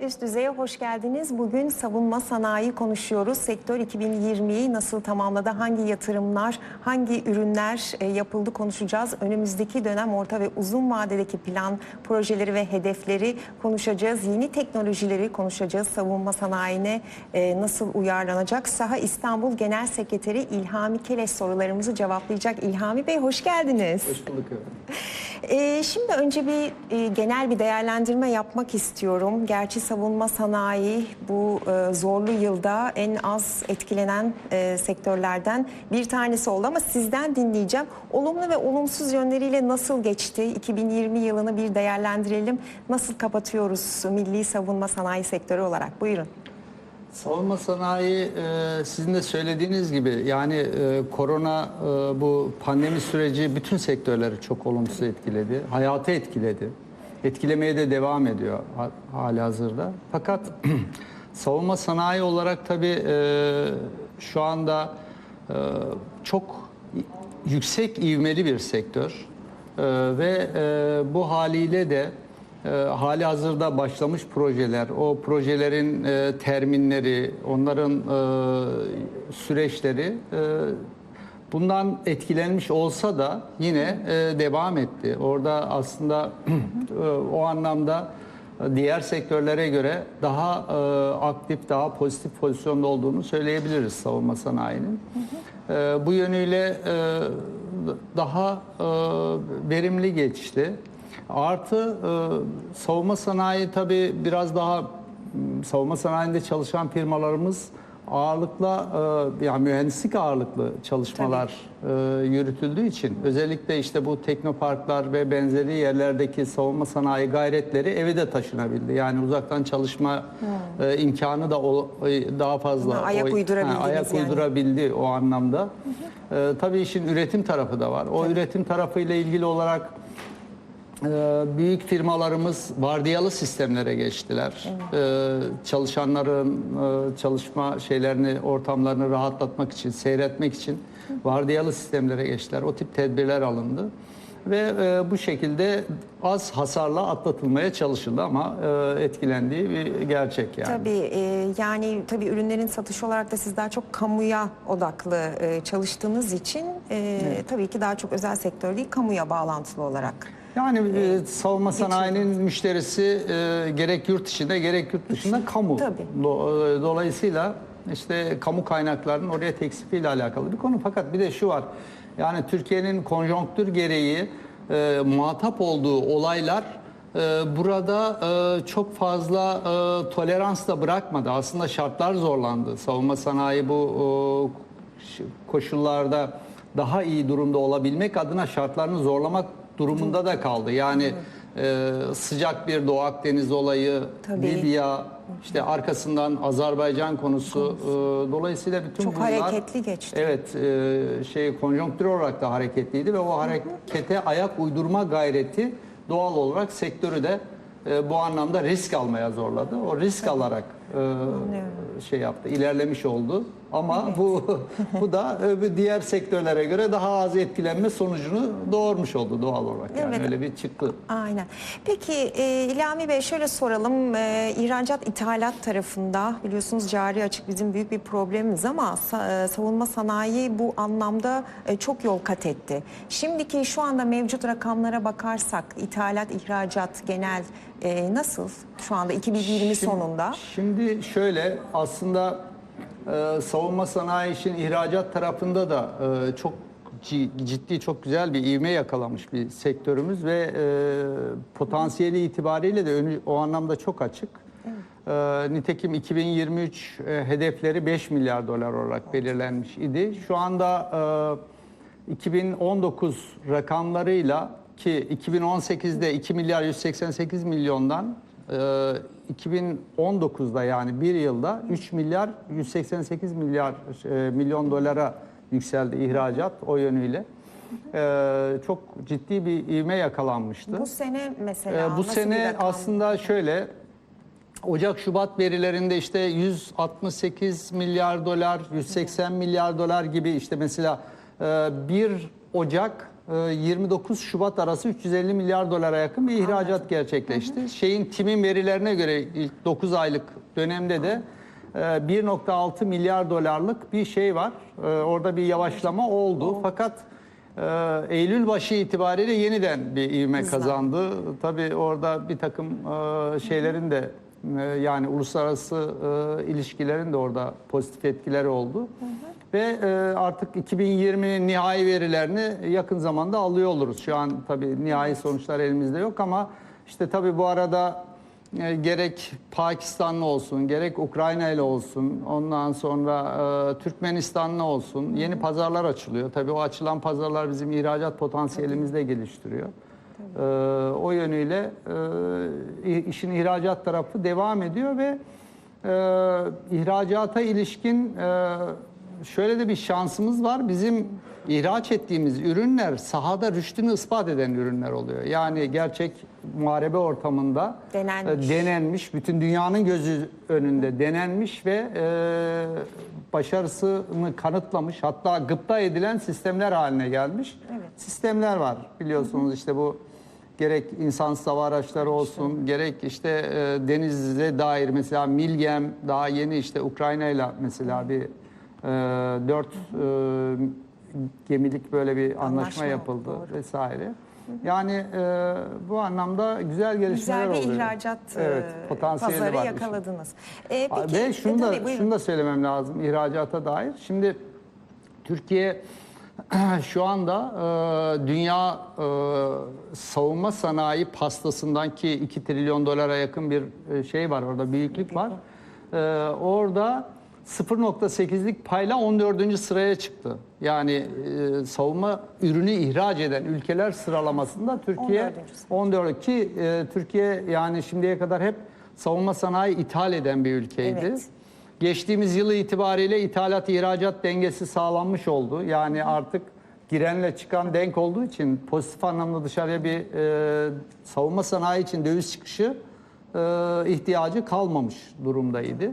Üst düzeye hoş geldiniz. Bugün savunma sanayi konuşuyoruz. Sektör 2020'yi nasıl tamamladı? Hangi yatırımlar, hangi ürünler e, yapıldı konuşacağız. Önümüzdeki dönem orta ve uzun vadedeki plan, projeleri ve hedefleri konuşacağız. Yeni teknolojileri konuşacağız. Savunma sanayine e, nasıl uyarlanacak? Saha İstanbul Genel Sekreteri İlhami Keleş sorularımızı cevaplayacak. İlhami Bey hoş geldiniz. Hoş bulduk efendim. Ee, şimdi önce bir e, genel bir değerlendirme yapmak istiyorum. Gerçi savunma sanayi bu e, zorlu yılda en az etkilenen e, sektörlerden bir tanesi oldu ama sizden dinleyeceğim. Olumlu ve olumsuz yönleriyle nasıl geçti? 2020 yılını bir değerlendirelim. Nasıl kapatıyoruz milli savunma sanayi sektörü olarak? Buyurun. Savunma sanayi e, sizin de söylediğiniz gibi yani e, korona e, bu pandemi süreci bütün sektörleri çok olumsuz etkiledi. Hayatı etkiledi. Etkilemeye de devam ediyor ha- hali hazırda. Fakat savunma sanayi olarak tabii e, şu anda e, çok yüksek ivmeli bir sektör. E, ve e, bu haliyle de e, hali hazırda başlamış projeler, o projelerin e, terminleri, onların e, süreçleri e, bundan etkilenmiş olsa da yine e, devam etti. Orada aslında e, o anlamda diğer sektörlere göre daha e, aktif, daha pozitif pozisyonda olduğunu söyleyebiliriz savunma sanayinin. E, bu yönüyle e, daha e, verimli geçti. Artı e, savunma sanayi tabii biraz daha savunma sanayinde çalışan firmalarımız ağırlıkla e, yani mühendislik ağırlıklı çalışmalar e, yürütüldüğü için özellikle işte bu teknoparklar ve benzeri yerlerdeki savunma sanayi gayretleri eve de taşınabildi. Yani uzaktan çalışma e, imkanı da o, e, daha fazla Ha, ayak o- uydurabildiniz ayak yani. uydurabildi o anlamda. E, tabii işin üretim tarafı da var. O üretim tarafıyla ilgili olarak büyük firmalarımız vardiyalı sistemlere geçtiler. Ee, çalışanların e, çalışma şeylerini, ortamlarını rahatlatmak için, seyretmek için vardiyalı sistemlere geçtiler. O tip tedbirler alındı. Ve e, bu şekilde az hasarla atlatılmaya çalışıldı ama e, etkilendiği bir gerçek yani. Tabii yani tabii ürünlerin satışı olarak da siz daha çok kamuya odaklı çalıştığınız için e, tabii ki daha çok özel sektör değil kamuya bağlantılı olarak. Yani e, savunma sanayinin müşterisi e, gerek yurt içinde gerek yurt dışında kamu. Tabii. Do- e, dolayısıyla işte kamu kaynaklarının oraya teksifiyle alakalı bir konu. Fakat bir de şu var. Yani Türkiye'nin konjonktür gereği e, muhatap olduğu olaylar e, burada e, çok fazla e, tolerans da bırakmadı. Aslında şartlar zorlandı. Savunma sanayi bu e, koşullarda daha iyi durumda olabilmek adına şartlarını zorlamak durumunda da kaldı. Yani e, sıcak bir Doğu Akdeniz olayı, Tabii. Libya, işte arkasından Azerbaycan konusu. e, dolayısıyla bütün Çok bunlar hareketli geçti. Evet, e, şey konjonktür olarak da hareketliydi ve o harekete ayak uydurma gayreti doğal olarak sektörü de e, bu anlamda risk almaya zorladı. O risk alarak e, şey yaptı, ilerlemiş oldu. Ama bu bu da öbür diğer sektörlere göre daha az etkilenme sonucunu doğurmuş oldu doğal olarak. Yani Evet. öyle bir çıktı. Aynen. Peki e, İlhami Bey şöyle soralım. E, ihracat ithalat tarafında biliyorsunuz cari açık bizim büyük bir problemimiz ama sa- e, savunma sanayi bu anlamda e, çok yol kat etti. Şimdiki şu anda mevcut rakamlara bakarsak ithalat, ihracat genel e, nasıl şu anda 2020 sonunda? Şimdi şöyle aslında e, savunma sanayi işin ihracat tarafında da e, çok ci- ciddi çok güzel bir ivme yakalamış bir sektörümüz ve e, potansiyeli itibariyle de önü o anlamda çok açık. E, nitekim 2023 e, hedefleri 5 milyar dolar olarak belirlenmiş idi. Şu anda e, 2019 rakamlarıyla ki 2018'de 2 milyar 188 milyondan e, 2019'da yani bir yılda 3 milyar 188 milyar e, milyon dolara yükseldi ihracat o yönüyle. E, çok ciddi bir ivme yakalanmıştı. Bu sene mesela Ee, bu sene aslında şöyle Ocak-Şubat verilerinde işte 168 milyar dolar, 180 milyar dolar gibi işte mesela e, 1 Ocak e, e, 29 Şubat arası 350 milyar dolara yakın bir ihracat gerçekleşti. Şeyin timin verilerine göre ilk 9 aylık dönemde de e, 1.6 milyar dolarlık bir şey var. E, Orada bir yavaşlama oldu. Fakat e, Eylül başı itibariyle yeniden bir ivme kazandı. Tabii orada bir takım e, şeylerin de e, yani uluslararası e, ilişkilerin de orada pozitif etkileri oldu. Ve e, artık 2020'nin nihai verilerini yakın zamanda alıyor oluruz. Şu an tabii nihai sonuçlar elimizde yok ama işte tabii bu arada e, gerek Pakistanlı olsun, gerek Ukrayna ile olsun, ondan sonra e, Türkmenistanlı olsun yeni pazarlar açılıyor. Tabii o açılan pazarlar bizim ihracat potansiyelimizi de geliştiriyor. E, o yönüyle e, işin ihracat tarafı devam ediyor ve e, ihracata ilişkin e, şöyle de bir şansımız var. Bizim ihraç ettiğimiz ürünler sahada rüştünü ispat eden ürünler oluyor. Yani gerçek muharebe ortamında Denenmiş. e, denenmiş, bütün dünyanın gözü önünde denenmiş ve e, başarısını kanıtlamış, hatta gıpta edilen sistemler haline gelmiş. Sistemler var biliyorsunuz işte bu gerek insansız hava araçları olsun, gerek işte e, denize dair mesela Milgem daha yeni işte Ukrayna ile mesela bir e, dört e, gemilik böyle bir anlaşma, Anlaşma yapıldı doğru. vesaire. Yani e, bu anlamda güzel gelişmeler Güzel bir oluyor. ihracat evet, e, potansiyeli pazarı var işin. yakaladınız. E, peki, Ve şunu da, tabii, buyurun. şunu da söylemem lazım ihracata dair. Şimdi Türkiye şu anda e, dünya e, savunma sanayi pastasından ki 2 trilyon dolara yakın bir e, şey var orada büyüklük var. E, orada 0.8'lik payla 14. sıraya çıktı. Yani e, savunma ürünü ihraç eden ülkeler sıralamasında Türkiye 14. sırada. 14 ki e, Türkiye yani şimdiye kadar hep savunma sanayi ithal eden bir ülkeydi. Evet. Geçtiğimiz yılı itibariyle ithalat ihracat dengesi sağlanmış oldu. Yani artık girenle çıkan denk olduğu için pozitif anlamda dışarıya bir e, savunma sanayi için döviz çıkışı e, ihtiyacı kalmamış durumdaydı.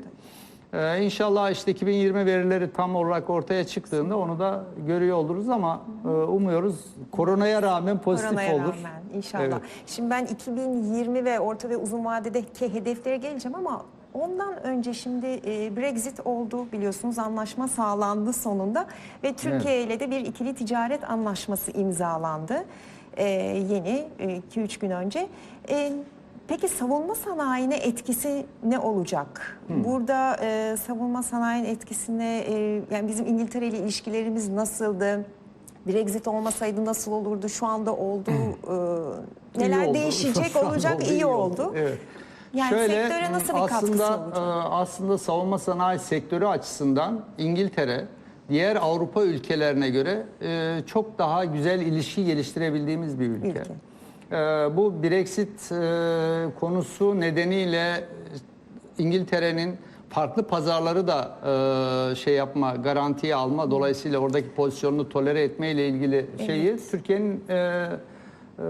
E, inşallah işte 2020 verileri tam olarak ortaya çıktığında onu da görüyor oluruz ama e, umuyoruz koronaya rağmen pozitif Koronaya olur. rağmen inşallah. Evet. Şimdi ben 2020 ve orta ve uzun vadedeki hedeflere geleceğim ama ondan önce şimdi e, Brexit oldu biliyorsunuz anlaşma sağlandı sonunda ve Türkiye ile de bir ikili ticaret anlaşması imzalandı e, yeni 2-3 gün önce. E, Peki savunma sanayine etkisi ne olacak? Burada e, savunma sanayinin etkisine e, yani bizim İngiltere ile ilişkilerimiz nasıldı? Brexit olmasaydı nasıl olurdu? Şu anda oldu. Ee, İyi neler oldu. değişecek olacak? oldu, iyi oldu. Evet. Yani sektöre nasıl bir katkısı aslında, olacak? e, Aslında savunma sanayi sektörü açısından İngiltere diğer Avrupa ülkelerine göre e, çok daha güzel ilişki geliştirebildiğimiz bir ülke. Ülke. E, bu Brexit e, konusu nedeniyle İngiltere'nin farklı pazarları da e, şey yapma, garantiye alma dolayısıyla oradaki pozisyonunu tolere etme ile ilgili şeyi Türkiye'nin e, e,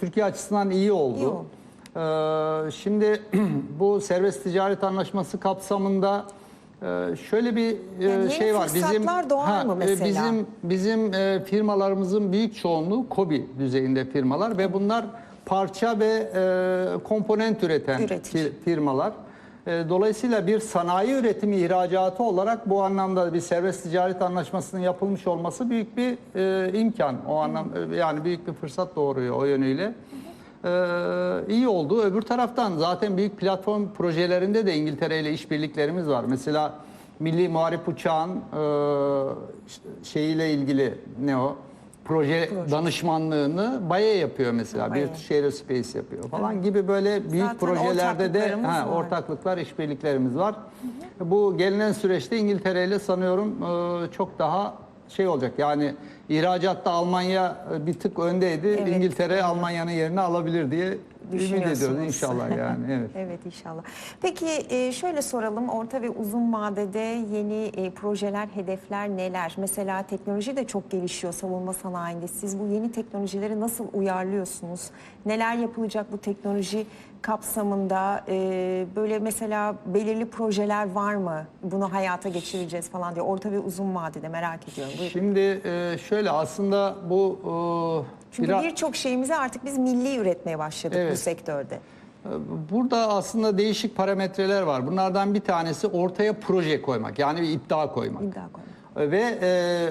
Türkiye açısından iyi oldu. İyi oldu. Ee, Şimdi bu serbest ticaret anlaşması kapsamında e, şöyle bir e, Yani şey var. fırsatlar doğar mı e, mesela? Bizim bizim e, firmalarımızın büyük çoğunluğu KOBİ düzeyinde firmalar ve bunlar parça ve e, komponent üreten Üretir. fir- firmalar. E, Dolayısıyla bir sanayi üretimi ihracatı olarak bu anlamda bir serbest ticaret anlaşmasının yapılmış olması büyük bir e, imkan. O anlam yani büyük bir fırsat doğuruyor o yönüyle. Ee, iyi oldu. Öbür taraftan zaten büyük platform projelerinde de İngiltere ile işbirliklerimiz var. Mesela Milli Muharip Uçağın e, şeyiyle ilgili ne o? Proje, danışmanlığını BAE yapıyor mesela. BAE. British Aerospace yapıyor falan gibi böyle büyük Zaten projelerde de ha, var. ortaklıklar, işbirliklerimiz var. Bu gelinen süreçte İngiltere ile sanıyorum e, çok daha şey olacak. Yani ihracatta Almanya e, bir tık öndeydi. Evet. İngiltere Almanya'nın yerini alabilir diye ümit ediyoruz inşallah yani. Evet. Evet inşallah. Peki e, şöyle soralım orta ve uzun vadede yeni e, projeler, hedefler neler? Mesela teknoloji de çok gelişiyor savunma sanayinde. Siz bu yeni teknolojileri nasıl uyarlıyorsunuz? Neler yapılacak bu teknoloji kapsamında e, böyle mesela belirli projeler var mı? Bunu hayata geçireceğiz falan diye orta ve uzun vadede merak ediyorum. Buyurun. Şimdi e, şöyle aslında bu e, Çünkü biraz- birçok şeyimizi artık biz milli üretmeye başladık bu Evet. sektörde. Burada aslında değişik parametreler var. Bunlardan bir tanesi ortaya proje koymak. Yani bir iddia koymak. İddia koymak. Ve e,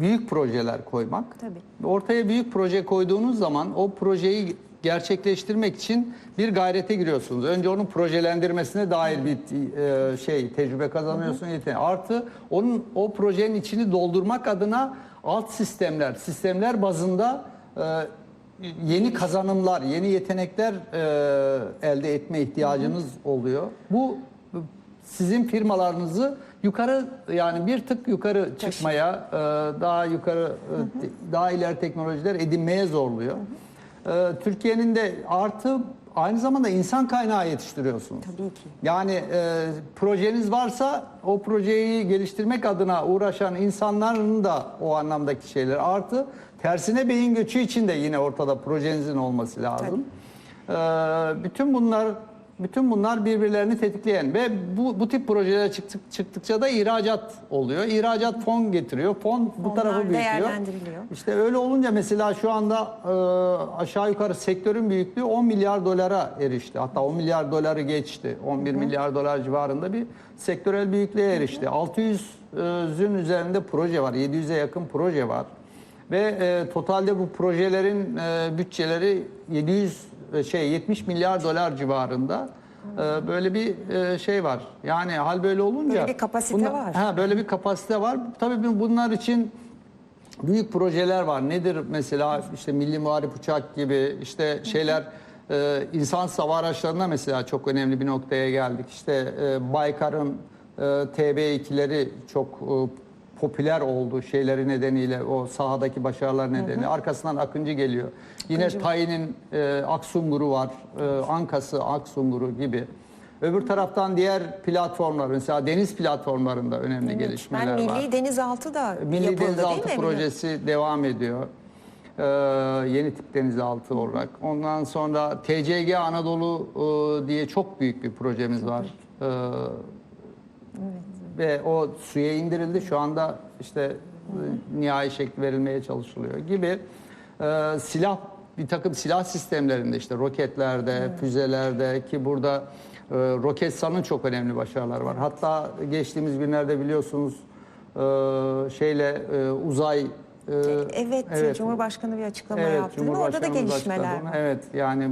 büyük projeler koymak. Tabii. Ortaya büyük proje koyduğunuz zaman o projeyi gerçekleştirmek için bir gayrete giriyorsunuz. Önce onun projelendirmesine dair bir e, şey tecrübe kazanıyorsun. yetenek. Artı onun o projenin içini doldurmak adına alt sistemler, sistemler bazında e, yeni kazanımlar, yeni yetenekler e, elde etme ihtiyacınız oluyor. Bu sizin firmalarınızı yukarı yani bir tık yukarı çıkmaya, e, daha yukarı e, daha ileri teknolojiler edinmeye zorluyor. E, Türkiye'nin de artı aynı zamanda insan kaynağı yetiştiriyorsunuz. Tabii ki. Yani e, projeniz varsa o projeyi geliştirmek adına uğraşan insanların da o anlamdaki şeyler artı tersine beyin göçü için de yine ortada projenizin olması lazım. E, bütün bunlar bütün bunlar birbirlerini tetikleyen ve bu bu tip projeler çıktık, çıktıkça da ihracat oluyor. İhracat fon getiriyor. Fon bu Fonlar tarafı büyütüyor. İşte öyle olunca mesela şu anda e, aşağı yukarı sektörün büyüklüğü 10 milyar dolara erişti. Hatta 10 milyar doları geçti. 11 milyar dolar civarında bir sektörel büyüklüğe erişti. 600'ün üzerinde proje var. 700'e yakın proje var. Ve e, totalde bu projelerin e, bütçeleri 700 e, şey 70 milyar dolar civarında. E, böyle bir e, şey var. Yani hal böyle olunca Böyle bir kapasite bunlar- var. Ha, böyle bir kapasite var. Tabii bunlar için büyük projeler var. Nedir mesela işte Milli Muharip Uçak gibi işte şeyler e, insan hava araçlarına mesela çok önemli bir noktaya geldik. İşte e, Baykar'ın e, TB2'leri çok e, popüler oldu şeyleri nedeniyle o sahadaki başarılar nedeniyle. Arkasından Akıncı geliyor. Yine Tayin'in e, Aksungur'u var. E, Ankası Aksungur'u gibi. Öbür taraftan diğer platformlar mesela deniz platformlarında önemli gelişmeler Ben var. Milli Denizaltı da Milli yapıldı Denizaltı değil mi? projesi devam ediyor. Ee, yeni tip denizaltı olarak. Ondan sonra TCG Anadolu e, diye çok büyük bir projemiz var. Ee, Ve o suya indirildi. Şu anda işte e, nihai şekli verilmeye çalışılıyor gibi. Ee, silah bir takım silah sistemlerinde işte roketlerde, füzelerde ki burada e, Roketsan'ın çok önemli başarıları var. Hatta geçtiğimiz günlerde biliyorsunuz e, şeyle e, uzay e, Evet, Cumhurbaşkanı bir açıklama Evet, yaptı. Orada da gelişmeler var. Evet yani e,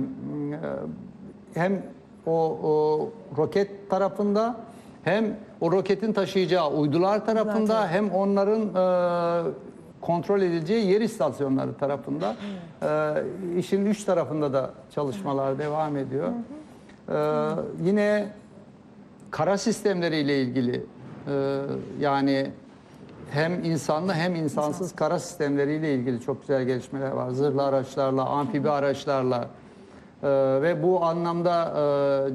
hem o, o roket tarafında hem o roketin taşıyacağı uydular tarafında Zaten. hem onların e, kontrol edileceği yer istasyonları tarafında e, işin üç tarafında da çalışmalar devam ediyor. E, yine kara sistemleriyle ilgili e, yani hem insanlı hem insansız kara sistemleriyle ilgili çok güzel gelişmeler var. Zırhlı araçlarla, amfibi araçlarla e, ve bu anlamda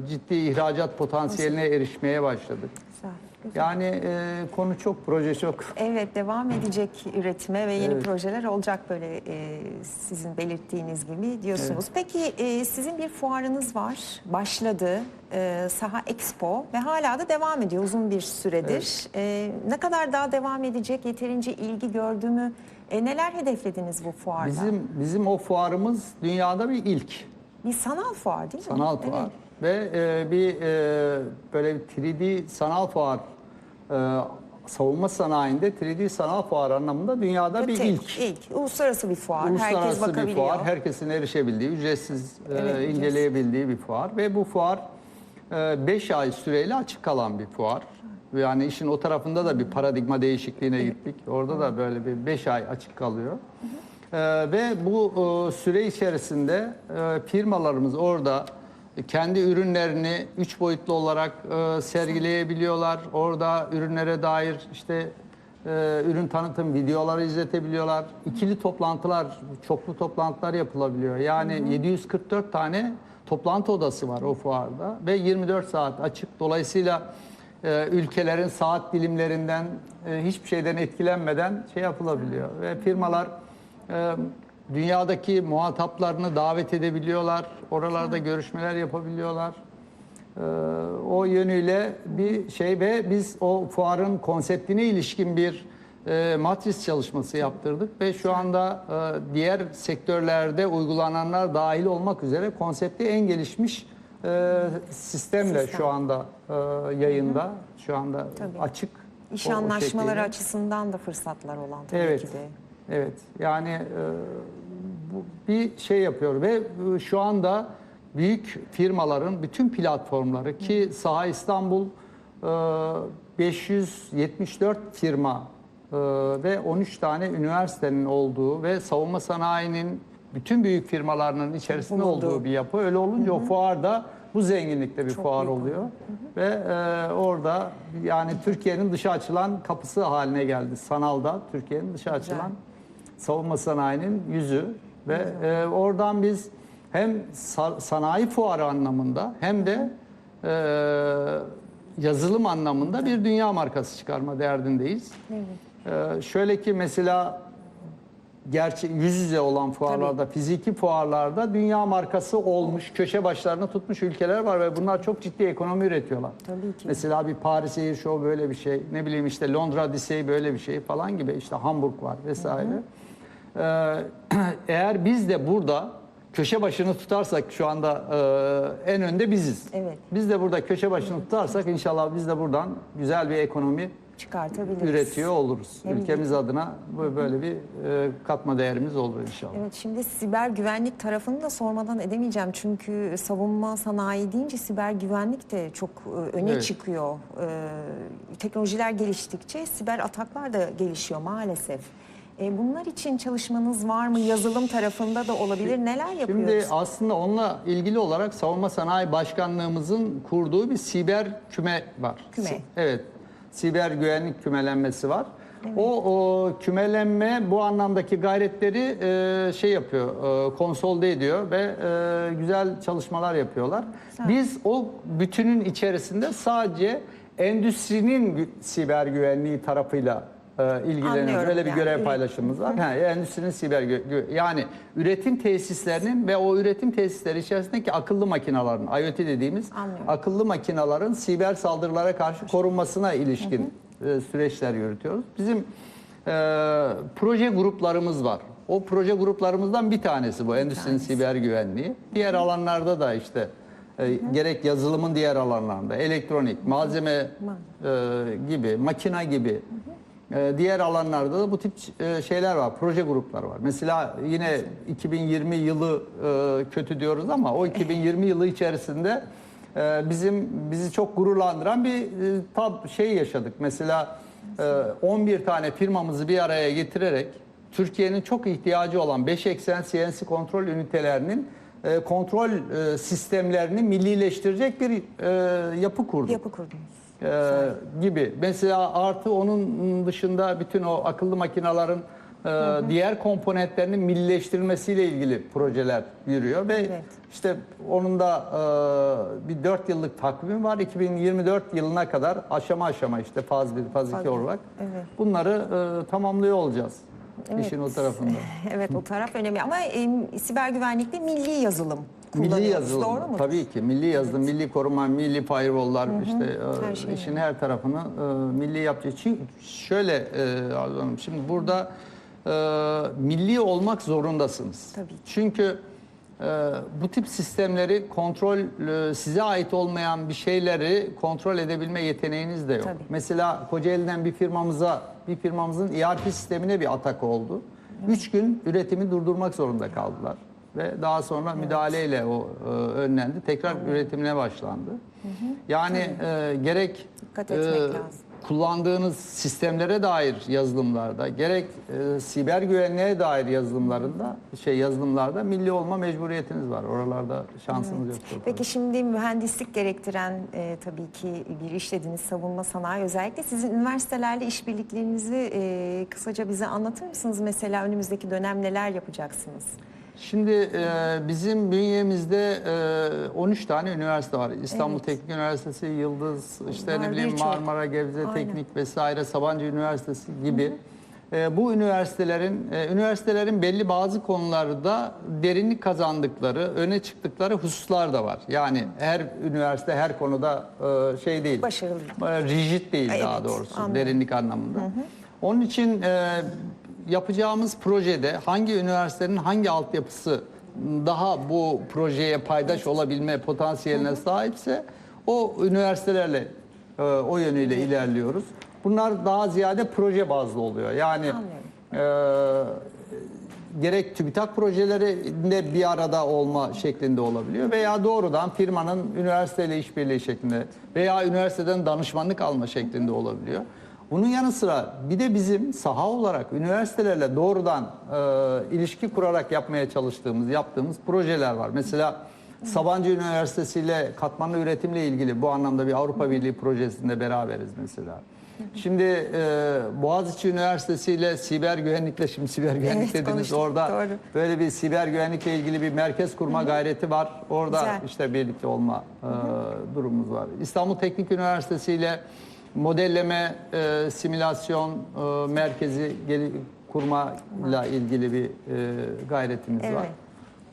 e, ciddi ihracat potansiyeline erişmeye başladık. Güzel, güzel. Yani e, konu çok, proje çok. Evet devam edecek üretime ve yeni Evet. projeler olacak böyle e, sizin belirttiğiniz gibi diyorsunuz. Peki e, sizin bir fuarınız var. Başladı. E, Saha Expo ve hala da devam ediyor uzun bir süredir. E, ne kadar daha devam edecek? Yeterince ilgi gördü mü? E, neler hedeflediniz bu fuarda? Bizim bizim o fuarımız dünyada bir ilk. Bir sanal fuar değil mi? Sanal Evet. fuar. Ve e, bir e, böyle bir 3D sanal fuar e, savunma sanayinde 3D sanal fuar anlamında dünyada bir Tek, ilk. ilk. Uluslararası bir fuar. Herkes Uluslararası bir bakabiliyor. fuar, herkesin erişebildiği, ücretsiz e, Evet, ücretsiz. inceleyebildiği bir fuar ve bu fuar 5 ay süreyle açık kalan bir fuar. Yani işin o tarafında da bir paradigma değişikliğine gittik. Orada da böyle bir 5 ay açık kalıyor. E, ve bu e, süre içerisinde e, firmalarımız orada kendi ürünlerini üç boyutlu olarak e, sergileyebiliyorlar. Orada ürünlere dair işte e, ürün tanıtım videoları izletebiliyorlar. İkili toplantılar, çoklu toplantılar yapılabiliyor. Yani 744 tane toplantı odası var o fuarda ve 24 saat açık. Dolayısıyla e, ülkelerin saat dilimlerinden e, hiçbir şeyden etkilenmeden şey yapılabiliyor ve firmalar e, dünyadaki muhataplarını davet edebiliyorlar. Oralarda görüşmeler yapabiliyorlar. O yönüyle bir şey ve biz o fuarın konseptine ilişkin bir e, matris çalışması yaptırdık ve şu anda e, diğer sektörlerde uygulananlar dahil olmak üzere konsepti en gelişmiş e, sistemle Sistem. şu anda e, yayında, şu anda Tabii. açık. İş o- o anlaşmaları şekliyle. açısından da fırsatlar olan tabii Evet. ki de. Evet. Yani e, bu bir şey yapıyor ve e, şu anda büyük firmaların bütün platformları ki Saha İstanbul e, 574 firma e, ve 13 tane üniversitenin olduğu ve savunma sanayinin bütün büyük firmalarının içerisinde Bulunduğu. olduğu bir yapı. Öyle olunca o fuarda bu zenginlikte bir Çok fuar büyük oluyor. Ve e, orada yani Türkiye'nin dışa açılan kapısı haline geldi. Sanalda Türkiye'nin dışa açılan savunma sanayinin yüzü ve e, oradan biz hem sa- sanayi fuarı anlamında hem de e, yazılım anlamında bir dünya markası çıkarma derdindeyiz. E, şöyle ki mesela gerçi yüz yüze olan fuarlarda, fiziki fuarlarda dünya markası olmuş, köşe başlarını tutmuş ülkeler var ve bunlar çok ciddi ekonomi üretiyorlar. Tabii ki. Mesela bir Paris Air Show böyle bir şey, ne bileyim işte Londra Disney böyle bir şey falan gibi işte Hamburg var vesaire. Ee, eğer biz de burada köşe başını tutarsak şu anda e, en önde biziz. Evet. Biz de burada köşe başını tutarsak inşallah biz de buradan güzel bir ekonomi Çıkartabiliriz. üretiyor oluruz. Hem de- Ülkemiz adına bu- böyle bir e, katma değerimiz olur inşallah. Evet şimdi siber güvenlik tarafını da sormadan edemeyeceğim. Çünkü savunma sanayi deyince siber güvenlik de çok e, öne Evet. çıkıyor. Ee, teknolojiler geliştikçe siber ataklar da gelişiyor maalesef. E, bunlar için çalışmanız var mı? Yazılım tarafında da olabilir. Neler yapıyoruz? Şimdi aslında onunla ilgili olarak Savunma Sanayi Başkanlığımızın kurduğu bir siber küme var. Küme. Evet. Siber güvenlik kümelenmesi var. O, o kümelenme bu anlamdaki gayretleri e, şey yapıyor, e, konsolde ediyor ve e, güzel çalışmalar yapıyorlar. Güzel. Biz o bütünün içerisinde sadece endüstrinin siber güvenliği tarafıyla e, ilgileniyoruz. Anlıyorum Öyle bir yani. görev paylaşımımız var. Ha, endüstrinin siber yani üretim tesislerinin ve o üretim tesisleri içerisindeki akıllı makinaların IoT dediğimiz Anlıyorum. akıllı makinaların siber saldırılara karşı korunmasına ilişkin e, süreçler yürütüyoruz. Bizim e, proje gruplarımız var. O proje gruplarımızdan bir tanesi bu endüstrinin siber güvenliği. Diğer alanlarda da işte e, gerek yazılımın diğer alanlarında elektronik, malzeme e, gibi, makina gibi e, diğer alanlarda da bu tip e, şeyler var, proje grupları var. Mesela yine 2020 yılı e, kötü diyoruz ama o 2020 yılı içerisinde e, bizim bizi çok gururlandıran bir tab şey yaşadık. Mesela e, 11 tane firmamızı bir araya getirerek Türkiye'nin çok ihtiyacı olan 5 eksen CNC kontrol ünitelerinin kontrol sistemlerini millileştirecek bir yapı kurduk. Yapı kurdunuz. Ee, gibi. Mesela artı onun dışında bütün o akıllı makinaların e, diğer komponentlerinin millileştirilmesiyle ilgili projeler yürüyor ve Evet. işte onun da e, bir 4 yıllık takvimi var. 2024 yılına kadar aşama aşama işte faz 1, faz 2 Faz bir. olarak Evet. bunları e, tamamlıyor olacağız. İşin o tarafında. Evet o taraf önemli ama e, siber güvenlikte milli yazılım Milli yazılım. Doğru mu? Tabii ki milli yazılım, milli koruma, milli firewall'lar işte e, Her şey işin her tarafını e, milli yapacak. Çünkü şöyle e, Arzu Hanım, şimdi burada e, milli olmak zorundasınız. Tabii. Çünkü e, bu tip sistemleri kontrol e, size ait olmayan bir şeyleri kontrol edebilme yeteneğiniz de yok. Tabii. Mesela Kocaeli'den bir firmamıza, bir firmamızın ERP sistemine bir atak oldu. Üç gün üretimi durdurmak zorunda kaldılar. Ve daha sonra müdahaleyle o e, önlendi. Tekrar üretimine başlandı. Yani e, gerek Dikkat etmek lazım. kullandığınız sistemlere dair yazılımlarda, gerek e, siber güvenliğe dair yazılımlarında, şey yazılımlarda milli olma mecburiyetiniz var. Oralarda şansınız yoktur. Peki şimdi mühendislik gerektiren e, tabii ki bir işlediğiniz savunma sanayi özellikle sizin üniversitelerle işbirliklerinizi e, kısaca bize anlatır mısınız? Mesela önümüzdeki dönem neler yapacaksınız? Şimdi e, bizim bünyemizde e, 13 tane üniversite var. İstanbul Evet. Teknik Üniversitesi, Yıldız, işte Var ne bileyim birçok. Marmara, Gebze Aynen. Teknik vesaire, Sabancı Üniversitesi gibi e, bu üniversitelerin e, üniversitelerin belli bazı konularda derinlik kazandıkları, öne çıktıkları hususlar da var. Yani her üniversite her konuda e, şey değil. Başarılı. e, Rigid değil Evet, daha doğrusu anladım. derinlik anlamında. Onun için e, yapacağımız projede hangi üniversitenin hangi altyapısı daha bu projeye paydaş olabilme potansiyeline sahipse o üniversitelerle e, o yönüyle ilerliyoruz. Bunlar daha ziyade proje bazlı oluyor. Yani e, gerek TÜBİTAK projelerinde bir arada olma şeklinde olabiliyor veya doğrudan firmanın üniversiteyle işbirliği şeklinde veya üniversiteden danışmanlık alma şeklinde olabiliyor. Bunun yanı sıra bir de bizim saha olarak üniversitelerle doğrudan e, ilişki kurarak yapmaya çalıştığımız, yaptığımız projeler var. Mesela Sabancı Üniversitesi ile katmanlı üretimle ilgili bu anlamda bir Avrupa Birliği projesinde beraberiz mesela. Şimdi e, Boğaziçi Üniversitesi ile siber güvenlikle şimdi siber güvenlik Evet, dediniz konuştuk, orada doğru. böyle bir siber güvenlikle ilgili bir merkez kurma gayreti var. Orada Güzel. işte birlikte olma e, durumumuz var. İstanbul Teknik Üniversitesi ile modelleme, e, simülasyon e, merkezi gel- kurmayla ilgili bir e, gayretimiz var. Evet.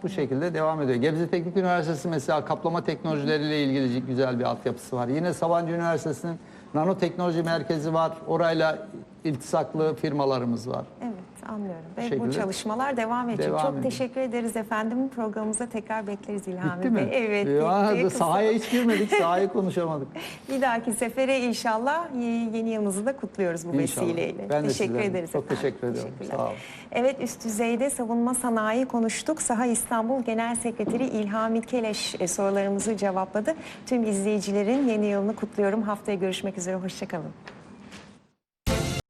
Bu şekilde devam ediyor. Gebze Teknik Üniversitesi mesela kaplama teknolojileriyle ilgili güzel bir altyapısı var. Yine Sabancı Üniversitesi'nin nanoteknoloji merkezi var. Orayla iltisaklı firmalarımız var. Anlıyorum. Ve bu çalışmalar devam edecek. devam Çok ediyor. teşekkür ederiz efendim. Programımıza tekrar bekleriz İlhami Bitti Bey. mi? Evet Ya, bitti. Sahaya hiç girmedik, sahayı konuşamadık. Bir dahaki sefere inşallah yeni yılınızı da kutluyoruz bu İnşallah. vesileyle. Ben de teşekkür sizden ederiz çok efendim. teşekkür ediyorum. Sağ olun. Evet üst düzeyde savunma sanayi konuştuk. Saha İstanbul Genel Sekreteri İlhami Keleş e, sorularımızı cevapladı. Tüm izleyicilerin yeni yılını kutluyorum. Haftaya görüşmek üzere. Hoşçakalın.